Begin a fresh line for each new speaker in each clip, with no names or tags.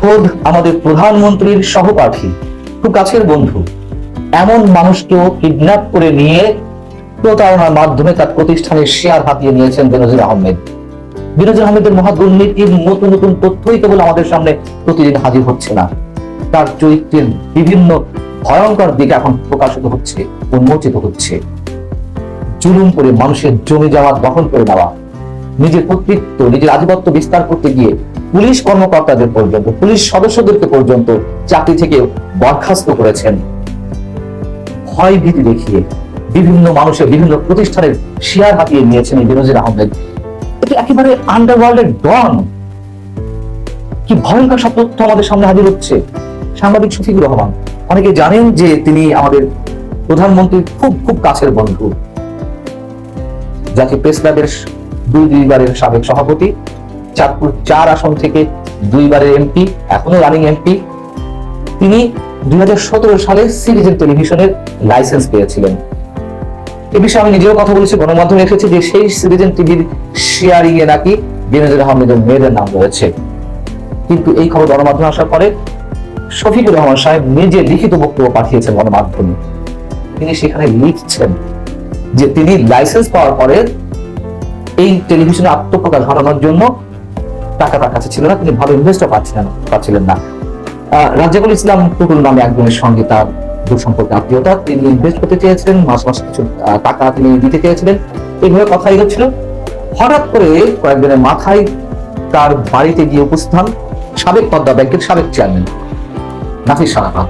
খোদ আমাদের প্রধানমন্ত্রীর সহপাঠী, খুব কাছের বন্ধু। এমন মানুষকেও কিডন্যাপ করে নিয়ে প্রতারণার মাধ্যমে তার প্রতিষ্ঠানের শেয়ার হাতিয়ে নিয়েছেন বেনজির আহমেদ। বিনোজ আহমেদের মহা দুর্নীতির নতুন নতুন তথ্যই কেবল আমাদের সামনে প্রতিদিন হাজির হচ্ছে না। তার চরিত্রের বিভিন্ন ভয়ঙ্কর দিক এখন প্রকাশিত হচ্ছে উন্মোচিত হচ্ছে। জুলুম করে মানুষের জমি যাওয়া দখল করে নেওয়া নিজের কর্তৃত্ব, নিজের আধিপত্য বিস্তার করতে গিয়ে পুলিশ কর্মকর্তাদের পর্যন্ত, পুলিশ সদস্যদেরকে পর্যন্ত চাকরি থেকে বরখাস্ত করেছেন। ভয় ভীতি দেখিয়ে বিভিন্ন মানুষের বিভিন্ন প্রতিষ্ঠানের শেয়ার হাতিয়ে নিয়েছেন এই বেনজির আহমেদ। এটা একেবারে আন্ডারওয়ার্ল্ডের ডন কি ভয়ঙ্কর সব তথ্য আমাদের সামনে হাজির হচ্ছে। সাংবাদিক শফিকুর রহমান, অনেকে জানেন যে তিনি আমাদের প্রধানমন্ত্রীর খুব খুব কাছের বন্ধু। যাকে প্রেস ক্লাবের দুই দুইবারের সাবেক সভাপতি, চাঁদপুর চার আসন থেকে দুইবারের এমপি, এখনও রানিং এমপি। তিনি দুই সালে সিরিজেন টেলিভিশনের লাইসেন্স পেয়েছিলেন। এ বিষয়ে আমি নিজেও কথা বলেছি, গণমাধ্যমে এসেছে যে সেই সিটিজেন টিভির শেয়ারিং এ নাকি বেনজির আহমেদের মেয়েদের নাম রয়েছে। কিন্তু এই খবর গণমাধ্যমে আসার পরে শফিকুর রহমান সাহেব নিজে লিখিত বক্তব্য পাঠিয়েছেন গণমাধ্যমে। তিনি সেখানে লিখছেন যে তিনি লাইসেন্স পাওয়ার পরে এই টেলিভিশনে আত্মপ্রকাশ ঘটানোর জন্য টাকা তার কাছে ছিল না তিনি ভালো ইনভেস্টও পাচ্ছিলেন পাচ্ছিলেন না। আহ, রাজ্জাকুল ইসলাম টুটুল নামে একজনের সঙ্গে তার দূরসম্পর্কে আত্মীয়তা তিনি ইনভেস্ট করতে চেয়েছিলেন মাস মাস কিছু টাকা তিনি দিতে চেয়েছিলেন। এইভাবে কথা এগোচ্ছিল হঠাৎ করে কয়েকদিনের মাথায় তার বাড়িতে গিয়ে উপস্থান সাবেক পদ্মা ব্যাংকের সাবেক চেয়ারম্যান নাফিস সারাফাত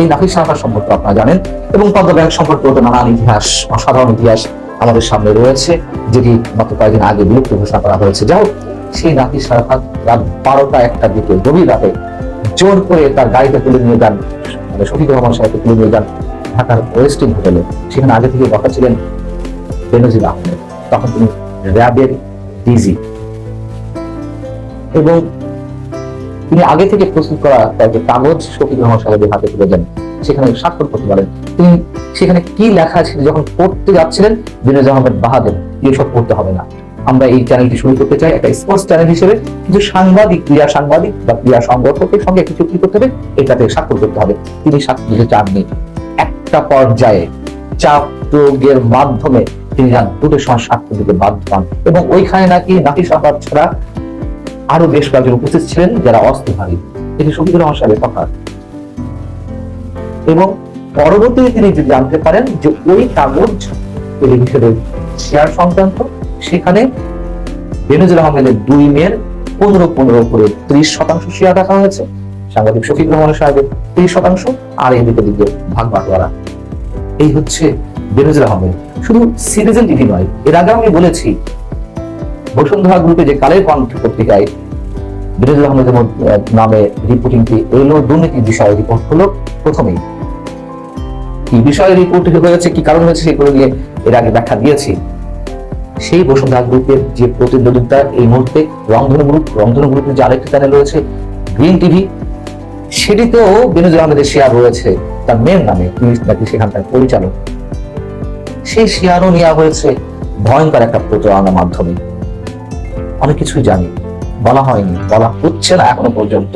এই নাফিস সারাফাত সম্পর্কে আপনারা জানেন এবং পদ্মা ব্যাংক সম্পর্কে নানান ইতিহাস অসাধারণ ইতিহাস। আমাদের সামনে রয়েছে, যেটি মাত্র কয়েকদিন আগে বিলুপ্ত ঘোষণা করা হয়েছে। যাই হোক, সেই নাফিস সারাফাত রাত বারোটা একটা দিকে গভীর রাতে জোর করে তার গাড়িতে তুলে নিয়ে যান মানে শফিকুর রহমান সাহেবকে তুলে নিয়ে যান ঢাকার ওয়েস্টিং হোটেলে। সেখানে আগে থেকে বসা ছিলেন বেনজির আহমেদ। তখন তিনি র্যাবের ডিজি এবং তিনি আগে থেকে প্রস্তুত করা কয়েকটি কাগজ শফিকুর রহমান সাহেবের হাতে তুলে দেন। সেখানে স্বাক্ষর করতে পারেন। তিনি সেখানে কি লেখা ছিল যখন পড়তে যাচ্ছিলেন বিনোজ আহমেদ বাহাদুর, এসব পড়তে হবে না। আমরা এই চ্যানেলটি শুরু করতে চাই একটা স্পোর্টস চ্যানেল হিসেবে কিছু সাংবাদিক, ক্রীড়া সাংবাদিক বা ক্রীড়া সংগঠকের সঙ্গে কিছু কি করতে হবে, এটাতে স্বাক্ষর করতে হবে। তিনি স্বাক্ষর দিতে চাননি। একটা পর্যায়ে চাপ প্রয়োগের মাধ্যমে তিনি যান, দুটো সময় স্বাক্ষর দিতে বাধ্য হন। এবং ওইখানে নাকি নাকি সরকার ছাড়া আরও বেশ কয়েকজন উপস্থিত ছিলেন যারা অস্ত্রধারী। এটি শফিকুর রহমান সাহেবের কথা। এবং পরবর্তীতে তিনি যদি জানতে পারেন যে ওই কাগজ শেয়ার সংক্রান্ত, সেখানে বেনজির আহমেদের দুই মেয়ের পনেরো পনেরো করে ত্রিশ শতাংশ শেয়ার রাখা হয়েছে। সাংবাদিক শফিক রহমান সাহেবের ত্রিশ শতাংশ আর এদিকে দিকে ভাগ বাটোয়ারা এই হচ্ছে বেনজির আহমেদ। শুধু সিটিজেন টিভি নয়, এর আগে আমি বলেছি, বসুন্ধরা গ্রুপে যে কালের কণ্ঠ পত্রিকায় বিরোজুল আহমেদের নামে রিপোর্টিংটি এলো, দুর্নীতির বিষয়ে রিপোর্ট হলো প্রথমেই। কি বিষয়ে রিপোর্ট হয়েছে, কি কারণ হয়েছে, সেগুলো নিয়ে এর আগে ব্যাখ্যা দিয়েছি। সেই বসুন্ধরা গ্রুপের যে প্রতিদ্বন্দ্বিতা, এই মুহূর্তে রংধনু গ্রুপ, রংধনু গ্রুপের যে আরেকটি চ্যানেল রয়েছে গ্রিন টিভি সেটিতেও বেনজির আহমেদের শেয়ার রয়েছে। তার মেয়ের নামে তিনি নাকি সেখানকার পরিচালক। সেই শেয়ারও নেওয়া হয়েছে ভয়ঙ্কর একটা প্রচারণার মাধ্যমে। অনেক কিছুই জানি। বলা হয়নি, বলা হচ্ছে না এখনও পর্যন্ত।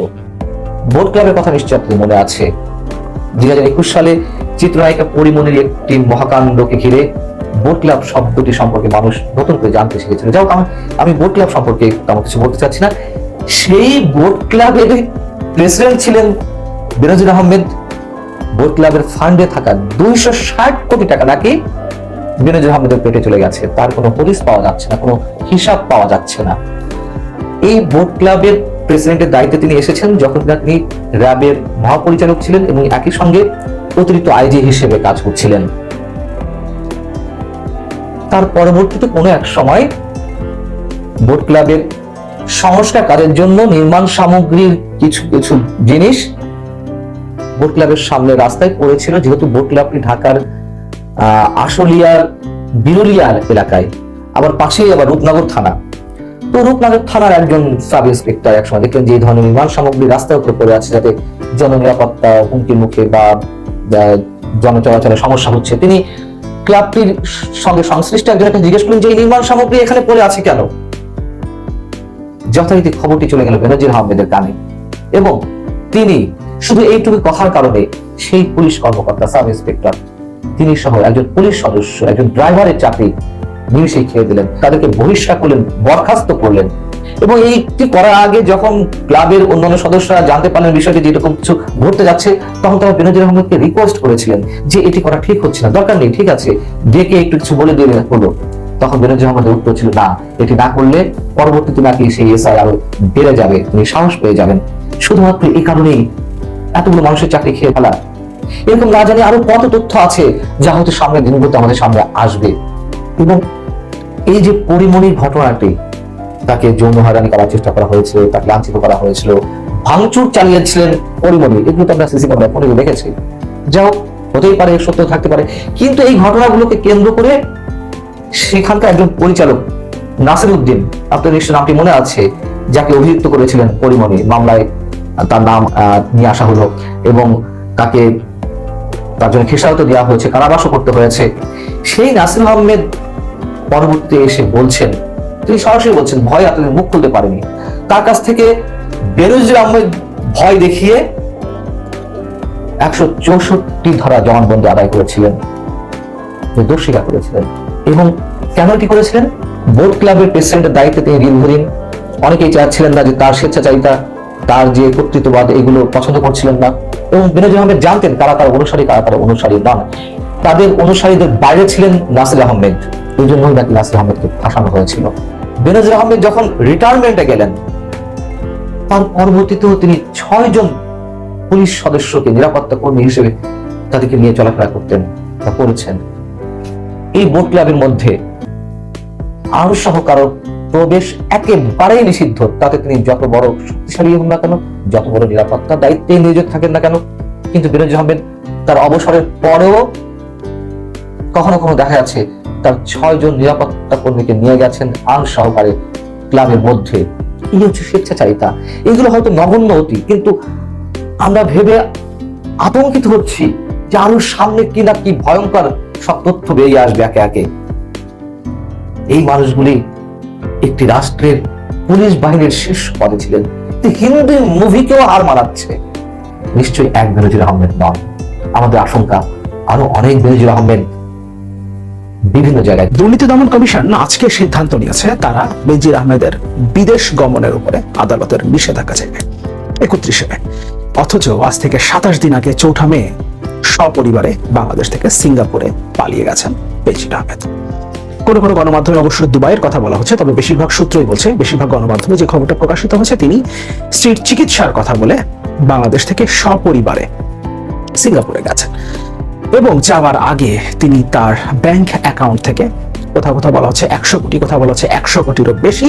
বোট ক্লাবের কথা নিশ্চয় আপনি মনে আছে। দুই হাজার একুশ সালে চিত্রনায়িকা পরিমণির একটি মহাকাণ্ডকে ঘিরে বোট ক্লাব শব্দটি সম্পর্কে মানুষ নতুন করে জানতে শিখেছিল। যাই হোক, আমি বোট ক্লাব সম্পর্কে তেমন কিছু বলতে চাচ্ছি না। সেই বোট ক্লাবের প্রেসিডেন্ট ছিলেন বেনজির আহমেদ। বোট ক্লাবের ফান্ডে থাকা দুইশো ষাট কোটি টাকা নাকি বেনজির আহমেদের পেটে চলে গেছে। তার কোনো হদিস পাওয়া যাচ্ছে না, কোনো হিসাব পাওয়া যাচ্ছে না। এই বোট ক্লাবের প্রেসিডেন্টের দায়িত্বে তিনি এসেছেন যখন তিনি র্যাবের মহাপরিচালক ছিলেন এবং একই সঙ্গে অতিরিক্ত আইজি হিসেবে কাজ করছিলেন। তার পরবর্তীতে কোনো এক সময় বোট ক্লাবের সংস্কার কাজের জন্য নির্মাণ সামগ্রীর কিছু কিছু জিনিস বোট ক্লাবের সামনে রাস্তায় পড়েছিল যেহেতু বোট ক্লাবটি ঢাকার আহ, আশুলিয়ার বিরুলিয়ার এলাকায়। আবার পাশেই আবার রূপনগর থানা। তো রূপনগর থানার একজন সাব ইন্সপেক্টর একসময় দেখলেন যে এই ধরনের সামগ্রী রাস্তার পড়ে আছে যাতে জননিরাপত্তা হুমকির মুখে বা সমস্যা হচ্ছে। তিনি ক্লাবটির সঙ্গে সংশ্লিষ্ট একজনকে জিজ্ঞেস করলেন যে এই নির্মাণ সামগ্রী এখানে পড়ে আছে কেন? যথারীতি খবরটি চলে গেল বেনজির আহমেদের কানে। এবং তিনি শুধু এইটুকু কথার কারণে সেই পুলিশ কর্মকর্তা, সাব ইন্সপেক্টর, তিনি সহ একজন পুলিশ সদস্য, একজন ড্রাইভারের চাকরি নিমিশেই খেয়ে দিলেন, তাদেরকে বহিষ্কার করলেন, বরখাস্ত করলেন। এবং এইটি করার আগে যখন ক্লাবের অন্যান্য সদস্যরা জানতে পারলেন বিষয়টি যেরকম কিছু ঘটতে যাচ্ছে, তখন তারা বেনজির আহমেদকে রিকোয়েস্ট করেছিলেন যে এটি করা ঠিক হচ্ছে না, দরকার নেই, ঠিক আছে। ডেকে একটু কিছু বলে দিয়ে হলো। তখন বেনজির আহমেদের উত্তর ছিল, না, এটি না করলে পরবর্তীতে নাকি সেই এসআই আরও বেড়ে যাবে, তিনি সাহস পেয়ে যাবেন। শুধুমাত্র এই কারণেই এতগুলো মানুষের চাকরি খেয়ে ফেলা। এরকম না জানি আরও কত তথ্য আছে যা হয়তো সামনের দিনগুলোতে আমাদের সামনে আসবে। এবং এই যে পরিমণির ঘটনাটি, তাকে যৌন হয়রানি করার চেষ্টা করা হয়েছিল, তাকে লাঞ্ছিত করা হয়েছিল, ভাঙচুর চালিয়েছিলেন পরিমণি এগুলো তো আমরা সিসি ক্যামেরা ফোনে দেখেছি। যাও হতেই পারে সত্য থাকতে পারে। কিন্তু এই ঘটনাগুলোকে কেন্দ্র করে সেখানকার একজন পরিচালক নাসির উদ্দিন আপনার নিশ্চয় নামটি মনে আছে, যাকে অভিযুক্ত করেছিলেন পরিমণি মামলায় তার নাম নিয়ে আসা হলো এবং তাকে তার জন্য খেসারত দেওয়া হয়েছে, কারাবাসও করতে হয়েছে। সেই নাসির আহমেদ পরবর্তীতে এসে বলছেন, তিনি সরাসরি বলছেন, ভয় আপনাদের মুখ খুলতে পারেনি। তার কাছ থেকে বেরোজির আহমেদ ভয় দেখিয়ে একশো চৌষট্টি ধারা জবানবন্দি আদায় করেছিলেন। নির্দোষ স্বীকার করেছিলেন। এবং কেন এটি করেছিলেন? বোর্ড ক্লাবের প্রেসিডেন্টের দায়িত্বে তিনি দীর্ঘদিন অনেকেই চাচ্ছিলেন না যে তার স্বেচ্ছাচারিতা, তার যে কর্তৃত্ববাদ, এগুলো পছন্দ করছিলেন না। এবং বিনোদ আহমেদ জানতেন কারা কারা অনুসারী, কারা কারা অনুসারী নন। তাদের অনুসারীদের বাইরে ছিলেন নাসির আহমেদ। এই জন্যই নাকি নাসির আহমেদকে ফাঁসানো হয়েছিল। বেনজির আহমেদ যখন রিটায়ারমেন্টে গেলেন, তার পরবর্তীতেও তিনি ছয় জন পুলিশ সদস্যকে, নিরাপত্তা কর্মী হিসেবে তাদেরকে নিয়ে চলাফেরা করতেন তা করেছেন। এই বোট ক্লাবের মধ্যে আরও সহ কারও প্রবেশ একেবারেই নিষিদ্ধ। তাতে তিনি যত বড় শক্তিশালী হন না কেন, যত বড় নিরাপত্তা দায়িত্বে নিয়োজিত থাকেন না কেন, কিন্তু বিরোধী আহমেদ তার অবসরের পরেও কখনো কখনো দেখা যাচ্ছে তার ছয় জন নিরাপত্তা কর্মীকে নিয়ে গেছেন আন সহকারে ক্লাবের মধ্যে। এই হচ্ছে স্বেচ্ছাচারিতা। এগুলো হয়তো নগণ্য অতি, কিন্তু আমরা ভেবে আতঙ্কিত হচ্ছি যে আরও সামনে কি না কি ভয়ঙ্কর সব তথ্য বেরিয়ে আসবে একে একে। এই মানুষগুলি একটি রাষ্ট্রের পুলিশ বাহিনীর শীর্ষ পদে ছিলেন। হিন্দি মুভিকেও হার মানাচ্ছে। নিশ্চয়ই এক বেনজির আহমেদ নন। আমাদের আশঙ্কা, আরও অনেক বেনজির আহমেদ বিভিন্ন জায়গায়।
দুর্নীতি দমন কমিশন আজকে সিদ্ধান্ত নিয়েছে তারা বেজির আহমেদের বিদেশ গমনের উপরে আদালতের নিষেধাজ্ঞা চাইবে। একত্রিশে মে। অথচ আজ থেকে সাতাশ দিন আগে চৌঠা মে সপরিবারে বাংলাদেশ থেকে সিঙ্গাপুরে পালিয়ে গেছেন বেজির আহমেদ। কোনো কোনো গণমাধ্যমে অবশ্য দুবাইয়ের কথা বলা হচ্ছে, তবে বেশিরভাগ সূত্রই বলছে, বেশিরভাগ গণমাধ্যমে যে খবরটা প্রকাশিত হয়েছে, তিনি স্ত্রীর চিকিৎসার কথা বলে বাংলাদেশ থেকে সপরিবারে সিঙ্গাপুরে গেছেন। এবং যাওয়ার আগে তিনি তার ব্যাংক অ্যাকাউন্ট থেকে কোথাও কোথাও বলা হচ্ছে একশো কোটি, কোথাও বলা হচ্ছে একশো কোটিরও বেশি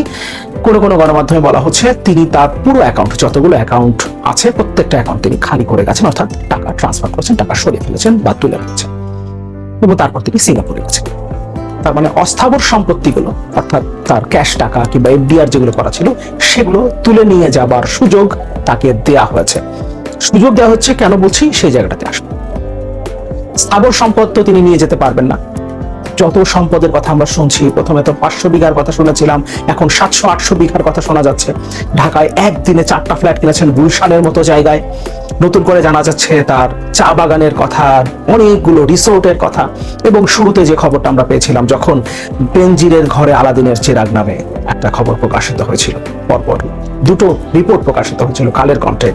কোনো কোনো গণমাধ্যমে বলা হচ্ছে তিনি তার পুরো অ্যাকাউন্ট যতগুলো অ্যাকাউন্ট আছে প্রত্যেকটা অ্যাকাউন্ট তিনি খালি করে গেছেন, অর্থাৎ টাকা ট্রান্সফার করেছেন, টাকা সরিয়ে ফেলেছেন বা তুলে ফেলেছেন এবং তারপর তিনি সিঙ্গাপুরে গেছেন। তার মানে অস্থাবর সম্পত্তিগুলো, অর্থাৎ তার ক্যাশ টাকা কিংবা এফডিআর যেগুলো করা ছিল, সেগুলো তুলে নিয়ে যাবার সুযোগ তাকে দেয়া হয়েছে। সুযোগ দেওয়া হচ্ছে কেন বলছি? সেই জায়গাটাতে আসব। স্থাবর সম্পদ তো তিনি নিয়ে যেতে পারবেন না। যত সম্পদের কথা আমরা শুনছি, প্রথমে তো পাঁচশো বিঘার কথা শুনেছিলাম, এখন সাতশো, আটশো বিঘার কথা শোনা যাচ্ছে। ঢাকায় একদিনে চারটা ফ্ল্যাট কিনেছেন গুলশানের মতো জায়গায়। নতুন করে জানা যাচ্ছে তার চা বাগানের কথা, অনেকগুলো রিসোর্টের কথা এবং শুরুতে যে খবরটা আমরা পেয়েছিলাম, যখন বেনজিরের ঘরে আলাদিনের চেরাগ নামে একটা খবর প্রকাশিত হয়েছিল। পরপর দুটো রিপোর্ট প্রকাশিত হয়েছিল কালের কণ্ঠে।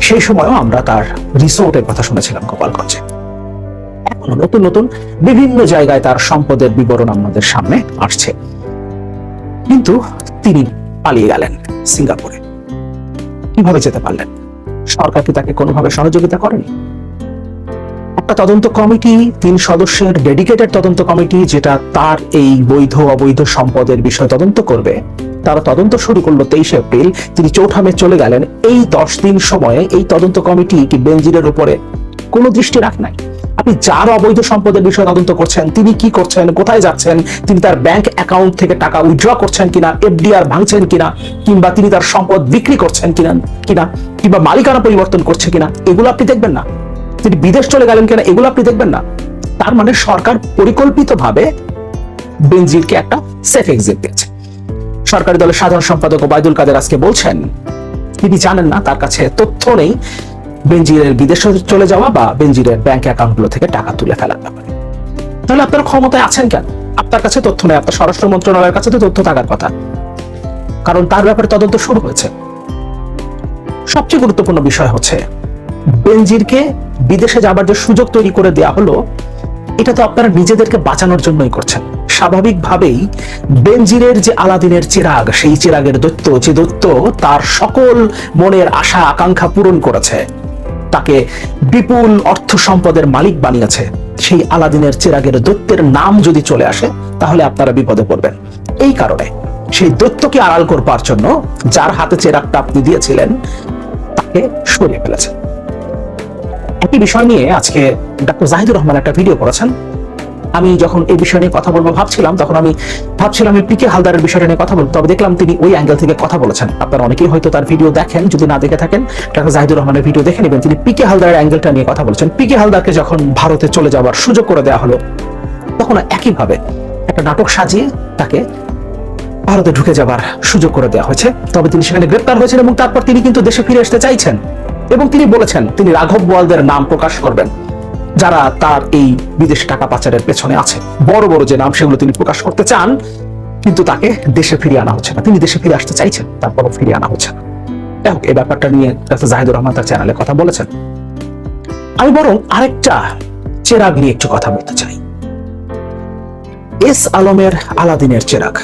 সেই সময়ও আমরা তার রিসোর্টের কথা শুনেছিলাম গোপালগঞ্জে। নতুন নতুন বিভিন্ন জায়গায় তার সম্পদের বিবরণ আমাদের সামনে আসছে। কিন্তু তিনি পালিয়ে গেলেন সিঙ্গাপুরে। কীভাবে যেতে পারলেন? সরকার কি তাকে কোনোভাবে সহযোগিতা করেনি? একটা তদন্ত কমিটি, তিন সদস্যের ডেডিকেটেড তদন্ত কমিটি, যেটা তার এই বৈধ, অবৈধ সম্পদের বিষয় তদন্ত করবে, তারা তদন্ত শুরু করল তেইশে এপ্রিল। তিনি চৌঠামে চলে গেলেন। এই দশ দিন সময়ে এই তদন্ত কমিটি কি বেনজিরের উপরে কোনো দৃষ্টি রাখ নাই? আপনি যার অবৈধ সম্পদের বিষয়ে তদন্ত করছেন, তিনি কি করছেন, কোথায় যাচ্ছেন, তিনি তার ব্যাংক অ্যাকাউন্ট থেকে টাকা উইথড্র করছেন কিনা এফডিআর ভাঙছেন কিনা, কিংবা তিনি তার সম্পদ বিক্রি করছেন কিনা কিনা, কিংবা মালিকানা পরিবর্তন করছে কিনা, এগুলো আপনি দেখবেন না। তিনি বিদেশ চলে গেলেন কিনা, এগুলো আপনি দেখবেন না। তার মানে সরকার পরিকল্পিতভাবে বেনজিরকে একটা সেফ এক্সিট দিয়েছে। সরকারি দলের সাধারণ সম্পাদক ওবায়দুল কাদের আজকে বলছেন, তিনি জানেন না, তার কাছে তথ্য নেই। বেনজিরের বিদেশে চলে যাওয়া বা বেনজিরের ব্যাংক অ্যাকাউন্টগুলো থেকে টাকা তুলে ফেলার ব্যাপারে। তাহলে আপনার ক্ষমতায় আছেন কেন? আপনার কাছে তথ্য নেই, আপনার স্বরাষ্ট্র মন্ত্রণালয়ের কাছে তো তথ্য থাকার কথা। কারণ তার ব্যাপারে তদন্ত শুরু হয়েছে। সবচেয়ে গুরুত্বপূর্ণ বিষয় হচ্ছে বেনজিরকে বিদেশে যাবার যে সুযোগ তৈরি করে দেয়া হলো, এটা তো আপনারা নিজেদেরকে বাঁচানোর জন্যই করছেন। স্বাভাবিকভাবেই বেনজিরের যে আলাদিনের চিরাগ, সেই চিরাগের দৈত্য, যে দৈত্য তার সকল মনের আশা, আকাঙ্ক্ষা পূরণ করেছে। তাকে বিপুল অর্থ সম্পদের মালিক বানিয়েছে। সেই আলাদিনের চেরাগের দৈত্যের নাম যদি চলে আসে, তাহলে আপনারা বিপদে পড়বেন। এই কারণে সেই দৈত্যকে আড়াল করবার জন্য যার হাতে চেরাগটা আপনি দিয়েছিলেন, তাকে সরিয়ে ফেলেছেন। একই বিষয় নিয়ে আজকে ডক্টর জাহিদুর রহমান একটা ভিডিও করেছেন। আমি যখন এই বিষয় নিয়ে কথা বলব ভাবছিলাম, তখন আমি ভাবছিলাম আমি পিকে হালদারের বিষয়টা নিয়ে কথা বলব। তবে দেখলাম তিনি ওই অ্যাঙ্গেল থেকে কথা বলেছেন। আপনারা অনেকেই হয়তো তার ভিডিও দেখেন, যদি না দেখে থাকেন ডক্টর জাহিদুর রহমানের ভিডিও দেখে নেবেন। তিনি পিকে হালদারের অ্যাঙ্গেলটা নিয়ে কথা বলেছেন। পিকে হালদারকে যখন ভারতে চলে যাওয়ার সুযোগ করে দেওয়া হলো, তখন একইভাবে একটা নাটক সাজিয়ে তাকে ভারতে ঢুকে যাবার সুযোগ করে দেওয়া হয়েছে। তবে তিনি সেখানে গ্রেপ্তার হয়েছেন এবং তারপর তিনি কিন্তু দেশে ফিরে আসতে চাইছেন। এবং তিনি বলেছেন, তিনি রাঘব বোয়ালদের নাম প্রকাশ করবেন। যারা তার এই বিদেশে টাকা পাচারের পেছনে আছে। বড় বড় যে নাম সেগুলো তিনি প্রকাশ করতে চান, কিন্তু তাকে দেশে ফিরিয়ে আনা হচ্ছে না। তিনি দেশে ফিরে আসতে চাইছেন, তারপরও ফিরিয়ে আনা হচ্ছে না। যাই হোক, এই ব্যাপারটা নিয়ে ডাক্তার জাহিদুর রহমান তার চ্যানেলে কথা বলেছেন। আমি বরং আরেকটা চেরাগ নিয়ে একটু কথা বলতে চাই। এস আলমের আলাদিনের চেরাগ।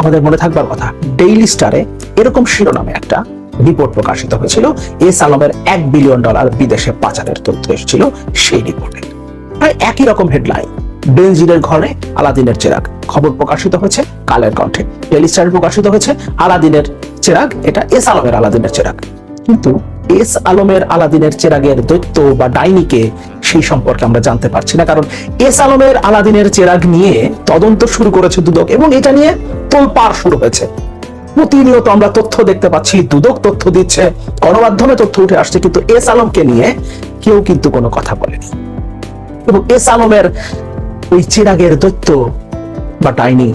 আমাদের মনে থাকবার কথা ডেইলি স্টারে এরকম শিরোনামে একটা রিপোর্ট প্রকাশিত হয়েছিল। এস আলমের এক বিলিয়ন ডলার বিদেশে পাচারের তথ্য এসেছিল সেই রিপোর্টে প্রায় একই রকম হেডলাইন বেনজিনের ঘরে আলাদিনের চেরাগ খবর প্রকাশিত হয়েছে, কালের কণ্ঠে ডেইলি স্টারে প্রকাশিত হয়েছে, আলাদিনের চেরাগ, এটা এস আলমের আলাদিনের চেরাগ। কিন্তু এস আলমের আলাদিনের চেরাগের দৈত্য বা ডাইনিকে সেই সম্পর্কে আমরা জানতে পারছি না, কারণ এস আলমের আলাদিনের চেরাগ নিয়ে তদন্ত শুরু করেছে দুদক এবং এটা নিয়ে তোলপাড় শুরু হয়েছে। প্রতিনিয়ত আমরা তথ্য দেখতে পাচ্ছি, দুদক তথ্য দিচ্ছে, গণমাধ্যমে তথ্য উঠে আসছে, কিন্তু এস আলমকে নিয়ে কেউ কিন্তু কোনো কথা বলেনি। এবং এস আলমের ওই চিরাগের দৈত্য বা ডাইনি,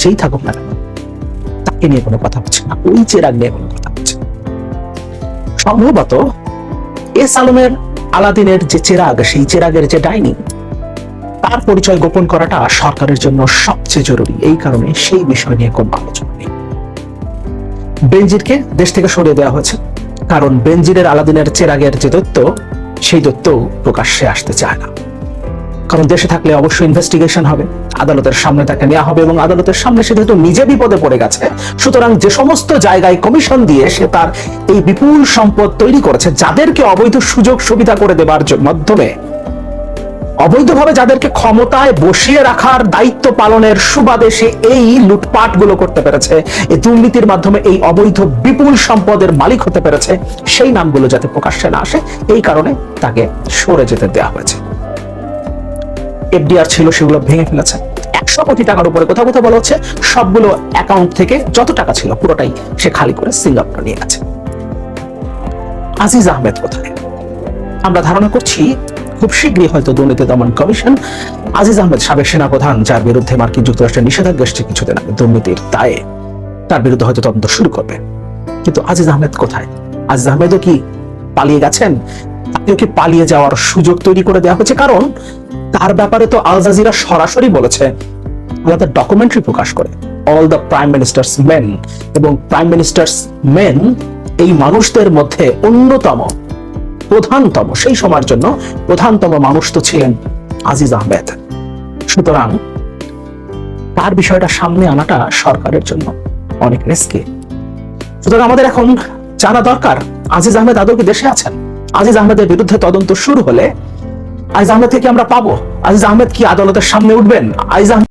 সেই থাকুক না তাকে নিয়ে কোনো কথা হচ্ছে না, ওই চিরাগ নিয়ে কোনো কথা হচ্ছে সম্ভবত এস আলমের আলাদিনের যে চেরাগ, সেই চেরাগের যে ডাইনি, তার পরিচয় গোপন করাটা সরকারের জন্য সবচেয়ে জরুরি, এই কারণে সেই বিষয় নিয়ে কোনো আলোচনা নেই। বেনজিরকে দেশ থেকে সরিয়ে দেওয়া হয়েছে। কারণ বেনজিরের আলাদিনের চেরাগের যে দৈত্য, সেই দৈত্য প্রকাশ্যে আসতে চায় না। কারণ দেশে থাকলে অবশ্যই ইনভেস্টিগেশন হবে, আদালতের সামনে তাকে নেওয়া হবে এবং আদালতের সামনে সে যেহেতু নিজে বিপদে পড়ে গেছে, সুতরাং যে সমস্ত জায়গায় কমিশন দিয়ে সে তার এই বিপুল সম্পদ তৈরি করেছে, যাদেরকে অবৈধ সুযোগ সুবিধা করে দেবার মাধ্যমে অবৈধভাবে যাদেরকে ক্ষমতায় বসিয়ে রাখার দায়িত্ব পালনের সুবাদে সে এই লুটপাটগুলো করতে পেরেছে। এই দুর্নীতির মাধ্যমে এই অবৈধ বিপুল সম্পদের মালিক হতে পেরেছে। সেই নামগুলো যাতে প্রকাশ্যে না আসে, এই কারণে তাকে সরে যেতে দেওয়া হয়েছে। এফডিআর ছিল, সেগুলো ভেঙে ফেলেছে। একশো কোটি টাকার উপরে কোথাও কোথাও বলা হচ্ছে। সবগুলো অ্যাকাউন্ট থেকে যত টাকা ছিল, পুরোটাই সে খালি করে সিঙ্গাপুরে নিয়ে গেছে। আজিজ আহমেদ কোথায়? আমরা ধারণা করছি খুব শীঘ্রই হয়তো দুর্নীতি দমন কমিশন আজিজ আহমেদ সাবেক সেনাপ্রধান, যার বিরুদ্ধে মার্কিন যুক্তরাষ্ট্রের নিষেধাজ্ঞা এসছে কিছুদিন আগে দুর্নীতির দায়ে তার বিরুদ্ধে হয়তো তদন্ত শুরু করবে। কিন্তু আজিজ আহমেদ কোথায়? আজিজ আহমেদও কি পালিয়ে গেছেন? তাকেও কি পালিয়ে যাওয়ার সুযোগ তৈরি করে দেওয়া হয়েছে? কারণ তার ব্যাপারে তো আল জাজিরা সরাসরি বলেছে, আলাদা ডকুমেন্টারি প্রকাশ করে। All the prime minister's men এবং প্রাইম মিনিস্টার্স মেন এই মানুষদের মধ্যে অন্যতম প্রধানতম, সেই সময়ের জন্য প্রধানতম মানুষ তো ছিলেন আজিজ আহমেদ। সুতরাং তার বিষয়টা সামনে আনাটা সরকারের জন্য অনেক রিস্কি সুতরাং আমাদের এখন জানা দরকার, আজিজ আহমেদ আদৌ কি দেশে আছেন? আজিজ আহমেদের বিরুদ্ধে তদন্ত শুরু হলে আজিজ আহমেদ থেকে আমরা পাবো। আজিজ আহমেদ কি আদালতের সামনে উঠবেন? আজিজ আহমেদ